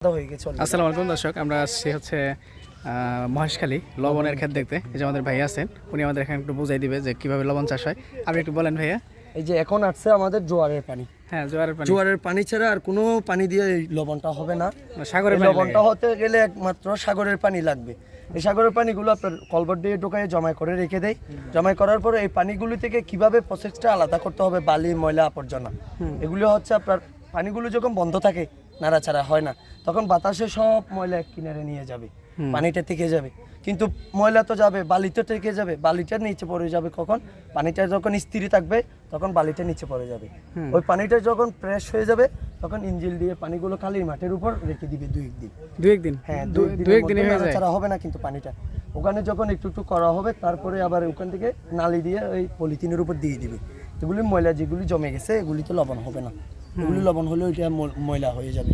আসসালামু আলাইকুম দর্শক আমরা আসছি হচ্ছে মহেশখালী লবণের ক্ষেত দেখতে। এই যে আমাদের ভাই আছেন উনি আমাদের এখানে একটু বুঝাই দিবে যে কীভাবে লবণ চাষ হয়। আপনি একটু বলেন ভাইয়া। এই যে এখন আসছে আমাদের জোয়ারের পানি। হ্যাঁ জোয়ারের পানি। জোয়ারের পানি ছাড়া আর কোনো পানি দিয়ে এই লবণটা হবে না। সাগরের পানি লবণটা হতে গেলে একমাত্র সাগরের পানি লাগবে। এই সাগরের পানিগুলো আপনার কলবট দিয়ে ঢোকায় জমা করে রেখে দেয়। জমা করার পরে এই পানিগুলি থেকে কীভাবে প্রসেসটা আলাদা করতে হবে? বালি ময়লা আবর্জনা। এগুলো হচ্ছে আপনার পানিগুলো যখন বন্ধ থাকে নাড়াচাড়া হয় না। তখন বাতাসে সব ময়লা এক কিনারে নিয়ে যাবে পানিটা থেকে যাবে। কিন্তু ময়লা তো যাবে বালিতে থেকে যাবে বালিটা নিচে পড়ে যাবে কখন? পানিটা যখন স্থির থাকবে তখন বালিটা নিচে পড়ে যাবে। ওই পানিটা যখন ফ্রেশ হয়ে যাবে তখন ইঞ্জিল দিয়ে পানিগুলো খালি মাঠের উপর রেখে দিবে দুই একদিন দু একদিন হ্যাঁ দুই দু একদিনে ছাড়া হবে না কিন্তু পানিটা। ওখানে যখন একটু একটু করা হবে তারপরে আবার ওখান থেকে নালি দিয়ে ওই পলিথিনের উপর দিয়ে দিবে। এগুলি ময়লা যেগুলি জমে গেছে এগুলি তো লবণ হবে না। এগুলি লবণ হলে ওইটা ময়লা হয়ে যাবে।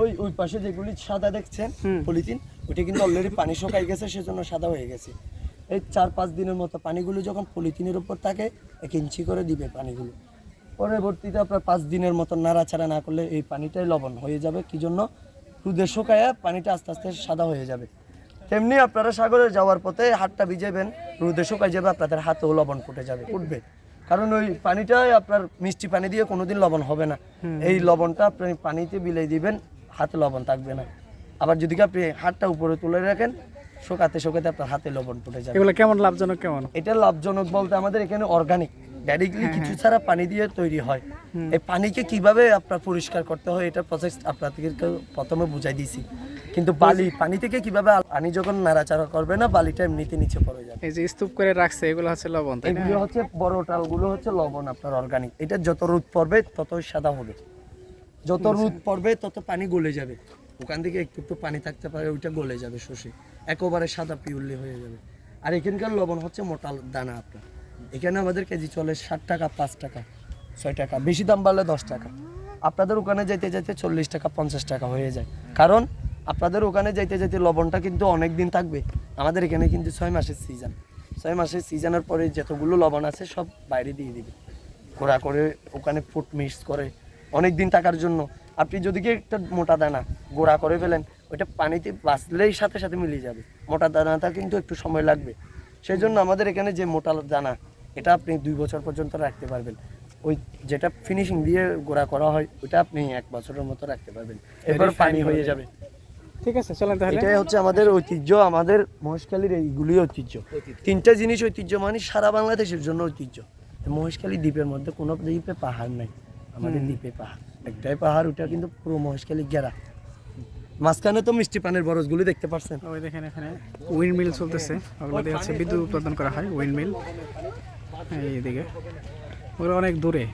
ওই ওই পাশে যেগুলি সাদা দেখছেন পলিথিন ওইটা কিন্তু অলরেডি পানি শুকাই গেছে সেজন্য সাদা হয়ে গেছে। এই চার পাঁচ দিনের মতো পানিগুলো যখন পলিথিনের উপর থাকে এক ইঞ্চি করে দিবে পানিগুলো। পরবর্তীতে আপনার পাঁচ দিনের মতো নাড়াচাড়া না করলে এই পানিটাই লবণ হয়ে যাবে। কি জন্য? রুদে শুকায়া পানিটা আস্তে আস্তে সাদা হয়ে যাবে। তেমনি আপনারা সাগরে যাওয়ার পথে হাতটা ভিজাবেন রুদে শুকাই যাবে আপনাদের হাতেও লবণ ফুটে যাবে ফুটবে। কারণ ওই পানিটাই আপনার মিষ্টি পানি দিয়ে কোনোদিন লবণ হবে না। এই লবণটা আপনি পানিতে বিলাই দিবেন হাতে লবণ থাকবে না। আবার যদি আপনি হাতটা উপরে তুলে রাখেন শোকাতে শোকাতে আপনার হাতে লবণ পড়ে যাবে। এগুলো কেমন? লাভজনক কেমন? এটা লাভজনক বলতে আমাদের এখানে অর্গানিক ডাইরেক্টলি কিছু ছাড়া পানি দিয়ে তৈরি হয়। এই পানিকে কীভাবে আপনার পরিষ্কার করতে হয় এটা প্রসেস আপনাদেরকে প্রথমে বুঝাই দিয়েছি। কিন্তু বালি পানি থেকে কীভাবে পানি যখন নাড়াচাড়া করবে না বালিটা এমনিতে নিচে পড়ে যাবে। এই যে স্তূপ করে রাখছে এগুলো হচ্ছে লবণ তাই না? এগুলো হচ্ছে বড় টালগুলো হচ্ছে লবণ আপনার অর্গানিক এটা যত রোদ পড়বে তত সাদা হবে। যত রোদ পড়বে তত পানি গলে যাবে। ওখান থেকে একটু একটু পানি থাকতে পারে ওইটা গলে যাবে শোষে একেবারে সাদা পিউরলি হয়ে যাবে। আর এখানকার লবণ হচ্ছে মোটা দানা আপনার। এখানে আমাদের কেজি চলে ষাট টাকা, পাঁচ টাকা, ছয় টাকা, বেশি দাম বাড়লে দশ টাকা। আপনাদের ওখানে যেতে যেতে চল্লিশ টাকা, পঞ্চাশ টাকা হয়ে যায়। কারণ আপনাদের ওখানে যেতে যেতে লবণটা কিন্তু অনেক দিন থাকবে। আমাদের এখানে কিন্তু ছয় মাসের সিজন ছয় মাসের সিজনের পরে যতগুলো লবণ আছে সব বাইরে দিয়ে দিবে। ঘোরা করে ওখানে ফুট মিক্স করে অনেক দিন থাকার জন্য। আপনি যদি কি একটা মোটা দানা গোড়া করে ফেলেন, ওইটা পানিতে বাঁচলেই সাথে সাথে মিলিয়ে যাবে। মোটা দানাটা কিন্তু একটু সময় লাগবে। সেই জন্য আমাদের এখানে যে মোটা দানা এটা আপনি দুই বছর পর্যন্ত রাখতে পারবেন। ওই যেটা ফিনিশিং দিয়ে গোড়া করা হয় ওটা আপনি এক বছরের মতো রাখতে পারবেন। এরপর পানি হয়ে যাবে। ঠিক আছে চলেন তাহলে। এটাই হচ্ছে আমাদের ঐতিহ্য আমাদের মহেশখালীর এইগুলি ঐতিহ্য। তিনটা জিনিস ঐতিহ্য মানে সারা বাংলাদেশের জন্য ঐতিহ্য। মহেশখালী দ্বীপের মধ্যে কোনো দ্বীপে পাহাড় নাই আমাদের দ্বীপে পাহাড়। একটাই পাহাড় ওটা কিন্তু পুরো মহেশখালী ঘেরা মাঝখানে তো মিষ্টি পানের বরজগুলি দেখতে পাচ্ছেন ওই দেখেন এখানে উইন্ড মিল চলতেছে। ওগুলো দিয়ে হচ্ছে বিদ্যুৎ উৎপাদন করা হয় উইন্ড মিল এইদিকে ওরা অনেক দূরে।